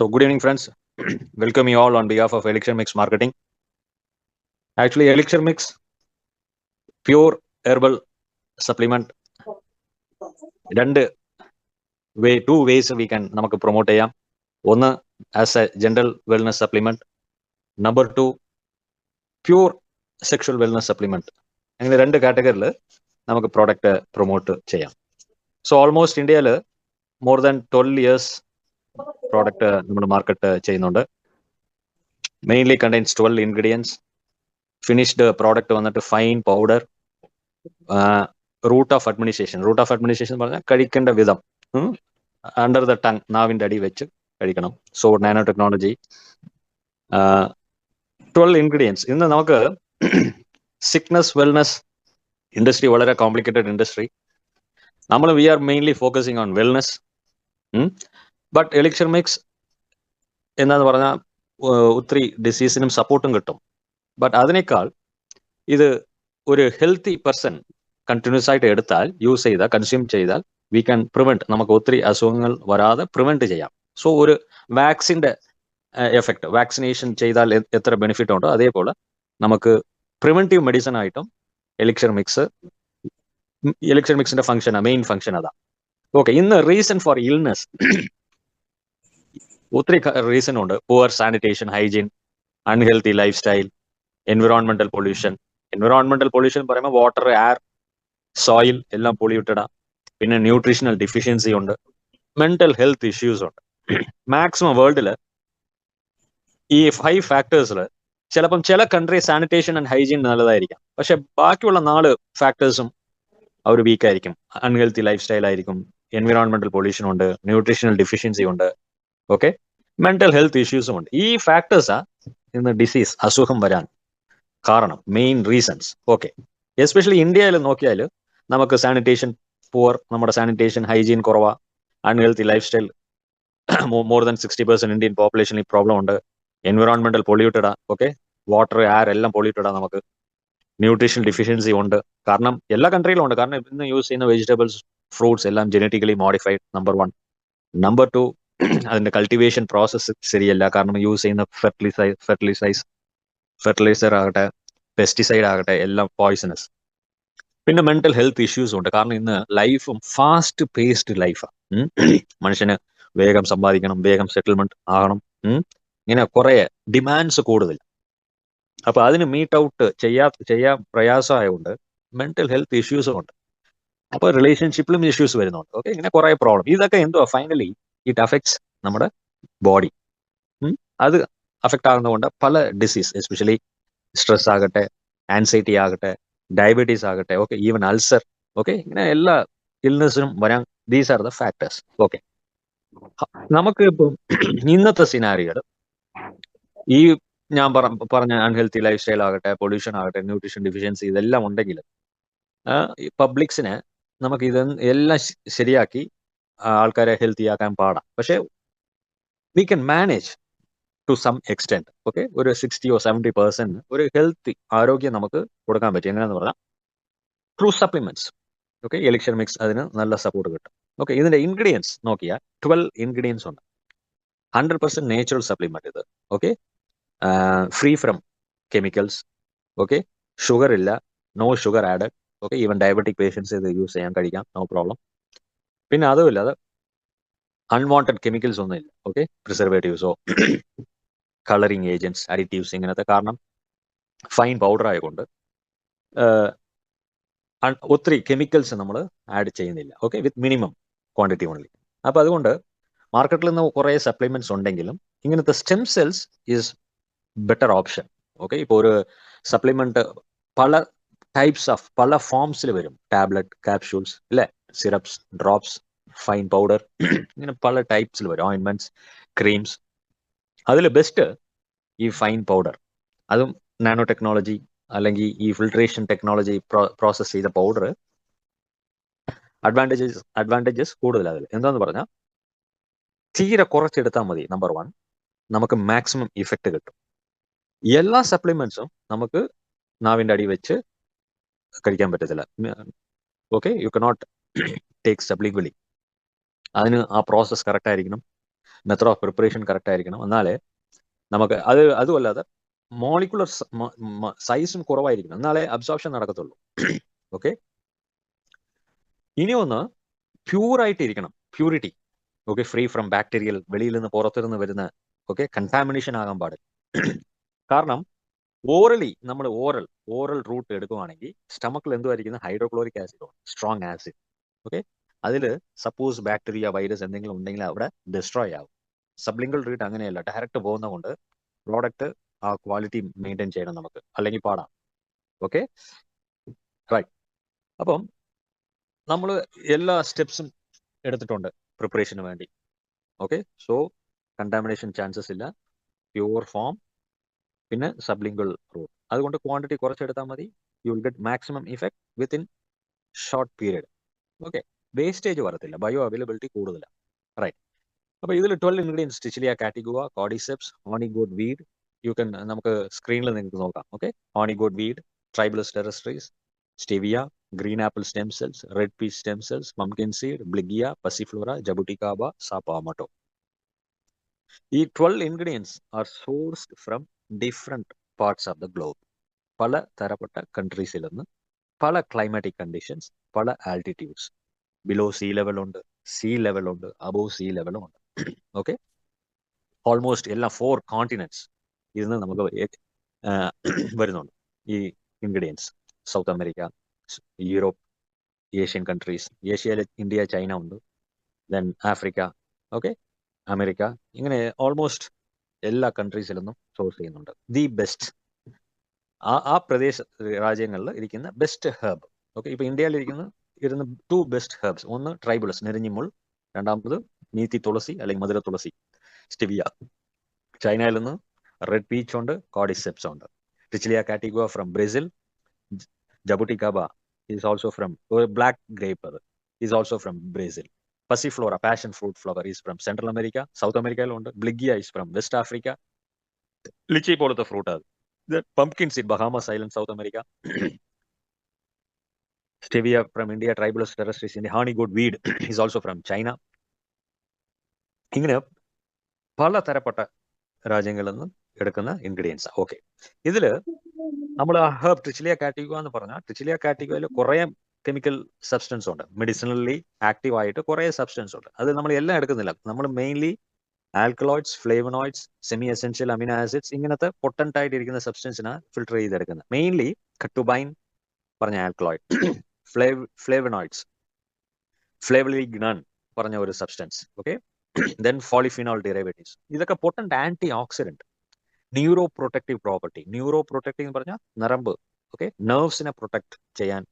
So, good evening, friends. Welcome you all on behalf of Elixir Mix Marketing. Actually, Elixir Mix, pure herbal supplement. രണ്ട് way two ways we can നമുക്ക് promote ചെയ്യാം ഒന്ന് as a general wellness supplement number two pure sexual wellness supplement അങ്ങനെ രണ്ട് കാറ്റഗറിയിൽ നമുക്ക് product promote ചെയ്യാം so almost ഇന്ത്യയിൽ more than twelve years product നമ്മൾ മാർക്കറ്റ് ചെയ്യുന്നുണ്ട്. Mainly contains twelve ingredients finished product വന്നിട്ട് fine powder route of administration route of administration പറഞ്ഞാൽ കഴിക്കേണ്ട വിധം അണ്ടർ ദ ടങ് നാവിന്റെ അടി വെച്ച് കഴിക്കണം. So nano technology twelve ingredients ഇന്ന് നമുക്ക് സിക്നസ് വെൽനസ് ഇൻഡസ്ട്രി വളരെ കോംപ്ലിക്കേറ്റഡ് ഇൻഡസ്ട്രി നമ്മൾ we are mainly focusing on wellness but election mix എന്നാന്ന് പറഞ്ഞാൽ ഒത്തിരി ഡിസീസിനും സപ്പോർട്ടും കിട്ടും. ബട്ട് അതിനേക്കാൾ ഇത് ഒരു ഹെൽത്തി പെർസൺ കണ്ടിന്യൂസ് ആയിട്ട് എടുത്താൽ യൂസ് ചെയ്താൽ കൺസ്യൂം ചെയ്താൽ വി ക്യാൻ പ്രിവെന്റ് നമുക്ക് ഒത്തിരി അസുഖങ്ങൾ വരാതെ പ്രിവെന്റ് ചെയ്യാം. സോ ഒരു വാക്സിന്റെ എഫക്റ്റ് വാക്സിനേഷൻ ചെയ്താൽ എത്ര ബെനിഫിറ്റ് ഉണ്ടോ അതേപോലെ നമുക്ക് പ്രിവെന്റീവ് മെഡിസിൻ ആയിട്ടും എലിക്ഷൻ മിക്സ് എലിക്ഷൻ മിക്സിന്റെ ഫംഗ്ഷൻ മെയിൻ ഫംഗ്ഷൻ അതാണ് ഓക്കെ ഇന്ന് റീസൺ ഫോർ ഇൽനെസ് ഒത്തിരി റീസൺ ഉണ്ട്. Poor sanitation hygiene unhealthy lifestyle environmental pollution environmental pollution പറയുമ്പോൾ വാട്ടർ എയർ സോയിൽ എല്ലാം പൊളിയൂട്ടഡ പിന്നെ ന്യൂട്രീഷണൽ ഡിഫിഷ്യൻസി ഉണ്ട്. മെന്റൽ ഹെൽത്ത് ഇഷ്യൂസ് ഉണ്ട്. മാക്സിമം വേൾഡിൽ ഈ ഫൈവ് ഫാക്ടേഴ്സിൽ ചിലപ്പം ചില കൺട്രി സാനിറ്റേഷൻ ആൻഡ് ഹൈജീൻ നല്ലതായിരിക്കാം. പക്ഷെ ബാക്കിയുള്ള നാല് ഫാക്ടേഴ്സും അവർ വീക്കായിരിക്കും അൺഹെൽത്തി ലൈഫ് സ്റ്റൈൽ ആയിരിക്കും. എൻവിറോൺമെന്റൽ പൊല്യൂഷൻ ഉണ്ട്. ന്യൂട്രീഷണൽ ഡിഫിഷ്യൻസി ഉണ്ട്. ഓക്കെ മെന്റൽ ഹെൽത്ത് ഇഷ്യൂസും ഉണ്ട്. ഈ ഫാക്ടേഴ്സാ ഇന്ന് ഡിസീസ് അസുഖം വരാൻ കാരണം മെയിൻ റീസൺസ് ഓക്കെ എസ്പെഷ്യലി ഇന്ത്യയിൽ നോക്കിയാൽ നമുക്ക് സാനിറ്റേഷൻ പുവർ നമ്മുടെ സാനിറ്റേഷൻ ഹൈജീൻ കുറവാ unhealthy lifestyle more than sixty percent Indian population ഈ പ്രോബ്ലം ഉണ്ട്. എൻവിറോൺമെന്റൽ പൊള്യൂട്ടഡാ ഓക്കെ വാട്ടർ എയർ എല്ലാം പൊള്യൂട്ടഡാ നമുക്ക്. ന്യൂട്രീഷൻ ഡിഫിഷ്യൻസി ഉണ്ട്. കാരണം എല്ലാ കൺട്രിയിലും ഉണ്ട്. കാരണം ഇന്ന് യൂസ് ചെയ്യുന്ന വെജിറ്റബിൾസ് ഫ്രൂട്ട്സ് എല്ലാം genetically modified number one number two അതിന്റെ കൾട്ടിവേഷൻ പ്രോസസ്സ് ശരിയല്ല. കാരണം യൂസ് ചെയ്യുന്ന ഫെർട്ടിലൈസൈ ഫെർട്ടിലൈസൈസ് ഫെർട്ടിലൈസർ ആകട്ടെ പെസ്റ്റിസൈഡ് ആകട്ടെ എല്ലാം പോയിസണസ് പിന്നെ മെന്റൽ ഹെൽത്ത് ഇഷ്യൂസ് ഉണ്ട്. കാരണം ഇന്ന് ലൈഫും ഫാസ്റ്റ് പേസ്ഡ് ലൈഫാണ് മനുഷ്യന് വേഗം സമ്പാദിക്കണം വേഗം സെറ്റിൽമെന്റ് ആകണം. ഇങ്ങനെ കുറെ ഡിമാൻഡ്സ് കൂടുതൽ. അപ്പൊ അതിന് മീറ്റ് ഔട്ട് ചെയ്യാ ചെയ്യാൻ പ്രയാസമായതുകൊണ്ട് മെന്റൽ ഹെൽത്ത് ഇഷ്യൂസും ഉണ്ട്. അപ്പൊ റിലേഷൻഷിപ്പിലും ഇഷ്യൂസ് വരുന്നുണ്ട്. ഓക്കെ ഇങ്ങനെ കുറെ പ്രോബ്ലം ഇതൊക്കെ എന്തുവാ? ഫൈനലി ഇറ്റ് അഫക്ട്സ് നമ്മുടെ ബോഡി അത് അഫക്റ്റ് ആകുന്നതുകൊണ്ട് പല ഡിസീസ് എസ്പെഷ്യലി സ്ട്രെസ് ആകട്ടെ ആൻസൈറ്റി ആകട്ടെ ഡയബറ്റീസ് ആകട്ടെ ഓക്കെ ഈവൻ അൾസർ ഓക്കെ ഇങ്ങനെ എല്ലാ ഇൽനെസ്സിനും വരാൻ these are the factors okay നമുക്ക് ഇപ്പം ഇന്നത്തെ സിനാരികൾ ഈ ഞാൻ പറഞ്ഞ അൺഹെൽത്തി ലൈഫ് സ്റ്റൈൽ ആകട്ടെ പൊല്യൂഷൻ ആകട്ടെ ന്യൂട്രീഷൻ ഡിഫിഷ്യൻസി ഇതെല്ലാം ഉണ്ടെങ്കിൽ പബ്ലിക്സിനെ നമുക്ക് ഇത് എല്ലാം ശരിയാക്കി ആൾക്കാരെ ഹെൽത്തി ആക്കാൻ പാടാം. പക്ഷേ we can manage to some extent okay ഒരു സിക്സ്റ്റിയോ സെവന്റി പെർസെന്റ് ഒരു ഹെൽത്തി ആരോഗ്യം നമുക്ക് കൊടുക്കാൻ പറ്റും. എങ്ങനെയാന്ന് പറഞ്ഞാൽ through supplements okay election mix അതിന് നല്ല സപ്പോർട്ട് കിട്ടും. ഓക്കെ ഇതിന്റെ ഇൻഗ്രീഡിയൻസ് നോക്കിയാൽ ട്വൽവ് ഇൻഗ്രീഡിയൻസ് ഉണ്ട്. ഹൺഡ്രഡ് പെർസെന്റ് നേച്ചുറൽ സപ്ലിമെന്റ് ഇത് okay free from chemicals okay sugar ഇല്ല no sugar add okay even diabetic patients ഇത് യൂസ് ചെയ്യാൻ കഴിക്കാം നോ പ്രോബ്ലം പിന്നെ അതുമില്ല അത് അൺവാണ്ടഡ് കെമിക്കൽസ് ഒന്നും ഇല്ല. ഓക്കെ പ്രിസർവേറ്റീവ്സോ കളറിങ് ഏജൻസ് അഡിറ്റീവ്സ് ഇങ്ങനത്തെ കാരണം ഫൈൻ പൗഡർ ആയതുകൊണ്ട് ഒത്തിരി കെമിക്കൽസ് നമ്മൾ ആഡ് ചെയ്യുന്നില്ല. Okay with minimum quantity only അപ്പോൾ അതുകൊണ്ട് മാർക്കറ്റിൽ നിന്ന് കുറേ സപ്ലിമെന്റ്സ് ഉണ്ടെങ്കിലും ഇങ്ങനത്തെ stem cells is better option okay ഇപ്പോൾ ഒരു സപ്ലിമെന്റ് പല ടൈപ്സ് ഓഫ് പല ഫോംസിൽ വരും. ടാബ്ലറ്റ് കാപ്സ്യൂൾസ് അല്ലേ സിറപ്സ് ഡ്രോപ്സ് ഫൈൻ പൗഡർ ഇങ്ങനെ പല ടൈപ്സിൽ വരും. ഓയിൻമെന്റ്സ് ക്രീംസ് അതിൽ ബെസ്റ്റ് ഈ ഫൈൻ പൗഡർ അതും നാനോ ടെക്നോളജി അല്ലെങ്കിൽ ഈ ഫിൽട്രേഷൻ ടെക്നോളജി പ്രോസസ് ചെയ്ത പൗഡർ അഡ്വാന്റേജസ് അഡ്വാന്റേജസ് കൂടുതൽ അതിൽ എന്താന്ന് പറഞ്ഞാൽ തീരെ കുറച്ചെടുത്താൽ മതി നമ്പർ വൺ നമുക്ക് മാക്സിമം ഇഫക്റ്റ് കിട്ടും. എല്ലാ സപ്ലിമെന്റ്സും നമുക്ക് നാവിന്റെ അടി വെച്ച് കഴിക്കാൻ പറ്റത്തില്ല. Okay you cannot take sublingually അതിന് ആ പ്രോസസ് കറക്റ്റ് ആയിരിക്കണം. മെത്തഡ് ഓഫ് പ്രിപ്പറേഷൻ കറക്റ്റ് ആയിരിക്കണം. എന്നാലേ നമുക്ക് അത് അതുമല്ലാതെ മോളിക്കുലർ സൈസും കുറവായിരിക്കണം. എന്നാലേ അബ്സോർപ്ഷൻ നടക്കത്തുള്ളൂ. ഓക്കെ ഇനി ഒന്ന് പ്യൂറായിട്ട് ഇരിക്കണം purity okay free from bacterial വെളിയിൽ നിന്ന് പുറത്തുനിന്ന് വരുന്ന ഓക്കെ കണ്ടാമിനേഷൻ ആകാൻ പാടില്ല. കാരണം ഓറലി നമ്മൾ ഓറൽ ഓറൽ റൂട്ട് എടുക്കുവാണെങ്കിൽ സ്റ്റമക്കിൽ എന്തുമായിരിക്കുന്നത് hydrochloric acid strong acid okay അതിൽ സപ്പോസ് ബാക്ടീരിയ വൈറസ് എന്തെങ്കിലും ഉണ്ടെങ്കിൽ അവിടെ ഡിസ്ട്രോയ് ആവും. സബ്ലിംഗൽ റീഡ് അങ്ങനെയല്ല. ഡയറക്റ്റ് പോകുന്നതുകൊണ്ട് പ്രോഡക്റ്റ് ആ ക്വാളിറ്റി മെയിന്റെയിൻ ചെയ്യണം നമുക്ക്. അല്ലെങ്കിൽ പാടാം. ഓക്കെ റൈറ്റ് അപ്പം നമ്മൾ എല്ലാ സ്റ്റെപ്സും എടുത്തിട്ടുണ്ട് പ്രിപ്പറേഷന് വേണ്ടി. ഓക്കെ സോ കണ്ടാമിനേഷൻ ചാൻസസ് ഇല്ല. പ്യുവർ ഫോം പിന്നെ സബ്ലിംഗൽ റൂട്ട് അതുകൊണ്ട് ക്വാണ്ടിറ്റി കുറച്ചെടുത്താൽ മതി. You will get maximum effect within short period okay wastage വരത്തില്ല. ബയോ അവൈലബിലിറ്റി കൂടുതലാണ് റൈറ്റ് അപ്പോൾ ഇതിൽ twelve ingredients Trichilia catigua. Cordyceps horny goat weed you can നമുക്ക് സ്ക്രീനിൽ നിങ്ങൾക്ക് നോക്കാം. Okay horny goat weed Tribulus terrestris stevia green apple stem cells red peas stem cells pumpkin seed Blighia Passiflora jabuticaba സാപ്പാമോട്ടോ ഈ twelve ingredients are sourced from different parts of the globe പല തരപ്പെട്ട കൺട്രീസിൽ നിന്ന് പല ക്ലൈമാറ്റിക് കണ്ടീഷൻസ് പല altitudes below sea level ഉണ്ട് sea level ഉണ്ട് above sea ലെവലും ഉണ്ട്. ഓക്കെ ഓൾമോസ്റ്റ് എല്ലാ ഫോർ കോണ്ടിനെന്റ്സ് ഇതിന് നമുക്ക് വരുന്നുണ്ട്. ഈ ingredients South America Europe Asian countries ഏഷ്യയിൽ ഇന്ത്യ ചൈന ഉണ്ട്. ദെൻ ആഫ്രിക്ക ഓക്കെ അമേരിക്ക ഇങ്ങനെ ഓൾമോസ്റ്റ് എല്ലാ കൺട്രീസിൽ നിന്നും സോഴ്സ് ചെയ്യുന്നുണ്ട്. ദി ബെസ്റ്റ് ആ ആ പ്രദേശ രാജ്യങ്ങളിൽ ഇരിക്കുന്ന ബെസ്റ്റ് ഹെർബ് ഓക്കെ ഇപ്പൊ ഇന്ത്യയിൽ ഇരിക്കുന്ന ഇരുന്ന ടു ബെസ്റ്റ് ഹെർബ്സ് ഒന്ന് ട്രൈബിൾസ് നെരിഞ്ഞിമുൾ. രണ്ടാമത് നീത്തി തുളസി അല്ലെങ്കിൽ മധുര തുളസി സ്റ്റിവിയ ചൈനയിൽ നിന്ന് റെഡ് പീച്ച് ഉണ്ട് കോഡിസെപ്സ് ഉണ്ട്. Trichilia catigua from Brazil jabuticaba is also from black grape is also from Brazil Passiflora passion fruit flower is from Central America South അമേരിക്കയിലുണ്ട് Blighia is from West Africa lychee പോലത്തെ fruit അത്. Pumpkin seed Bahamas island South America stevia from India Tribulus terrestris India horny goat weed is also from China ഇങ്ങനെ പല തരപ്പെട്ട രാജ്യങ്ങളിൽ നിന്നും എടുക്കുന്ന ingredients okay ഇതിൽ നമ്മൾ herb ട്രിച്ചിലിയ കാറ്റിഗുവ എന്ന് പറഞ്ഞാൽ ട്രിച്ചിലിയ കാറ്റിഗുവയിൽ കുറേ കെമിക്കൽ സബ്സ്റ്റൻസ് ഉണ്ട്. മെഡിസിനലി ആക്റ്റീവ് ആയിട്ട് കുറേ സബ്സ്റ്റൻസ് ഉണ്ട്. അത് നമ്മൾ എല്ലാം എടുക്കുന്നില്ല. നമ്മൾ mainly alkaloids flavonoids semi essential amino acids ഇങ്ങനത്തെ പൊട്ടന്റ് ആയിട്ട് ഇരിക്കുന്ന സബ്സ്റ്റൻസിനെ ഫിൽട്ടർ ചെയ്തെടുക്കുന്നത് മെയിൻലി കട്ടുബൈൻ പറഞ്ഞ ആൽക്കലോയിഡ് ഫ്ലേവ് ഫ്ലേവനോയിഡ്സ് ഫ്ലേവലിഗ്നൺ പറഞ്ഞ ഒരു substance. Okay then polyphenol derivatives. ഇതൊക്കെ potent antioxidant neuroprotective property. Neuroprotective എന്ന് പറഞ്ഞാൽ നരമ്പ്. ഓക്കെ നെർവ്സിനെ പ്രൊട്ടക്ട് ചെയ്യാൻ